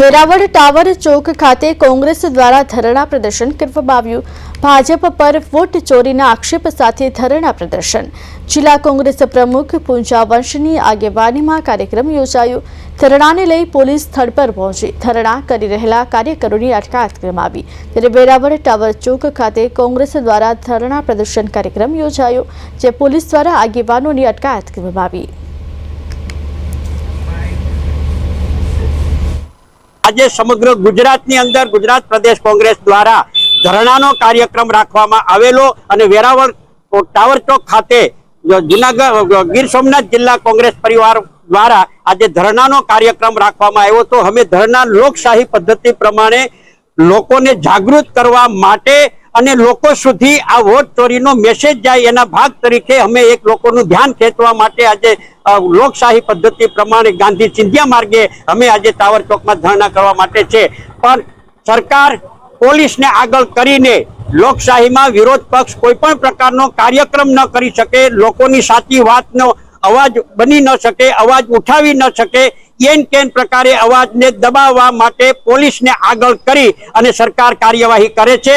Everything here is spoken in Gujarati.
વેરાવળ ટાવર ચોક ખાતે કોંગ્રેસ દ્વારા ધરણા પ્રદર્શન કરવામાં આવ્યું. ભાજપ પર વોટ ચોરીના આક્ષેપ સાથે ધરણા પ્રદર્શન. જિલ્લા કોંગ્રેસ પ્રમુખ પૂંજા વંશની આગેવાનીમાં કાર્યક્રમ યોજાયો. ધરણાને લઈ પોલીસ સ્થળ પર પહોંચી. ધરણા કરી રહેલા કાર્યકરોની અટકાયત કરવામાં આવી. ત્યારે વેરાવળ ટાવર ચોક ખાતે કોંગ્રેસ દ્વારા ધરણા પ્રદર્શન કાર્યક્રમ યોજાયો, જે પોલીસ દ્વારા આગેવાનોની અટકાયત કરવામાં આવી. આજે સમગ્ર ગુજરાતની અંદર ગુજરાત પ્રદેશ કોંગ્રેસ દ્વારા ધરણાનો કાર્યક્રમ રાખવામાં આવેલો અને વેરાવળ ટાવર ચોક ખાતે જુનાગઢ, ગીર સોમનાથ જિલ્લા કોંગ્રેસ પરિવાર દ્વારા આજે ધરણાનો કાર્યક્રમ રાખવામાં આવ્યો તો અમે ધરણા લોકશાહી પદ્ધતિ પ્રમાણે લોકોને જાગૃત કરવા માટે અને લોકો સુધી આ વોટ ચોરીનો મેસેજ જાય એના ભાગ તરીકે અમે એક લોકોનું ધ્યાન ખેંચવા માટે આજે લોકશાહી પદ્ધતિ પ્રમાણે ગાંધી ચિંધ્યા માર્ગે અમે આજે ટાવર ચોકમાં ધરણા કરવા માટે છે. પણ સરકાર પોલીસને આગળ કરીને લોકશાહીમાં વિરોધ પક્ષ કોઈ પણ પ્રકારનો કાર્યક્રમ ન કરી શકે, લોકોની સાચી વાતનો અવાજ બની ન શકે, અવાજ ઉઠાવી ન શકે, એન કેન પ્રકારે અવાજને દબાવવા માટે પોલીસને આગળ કરી અને સરકાર કાર્યવાહી કરે છે.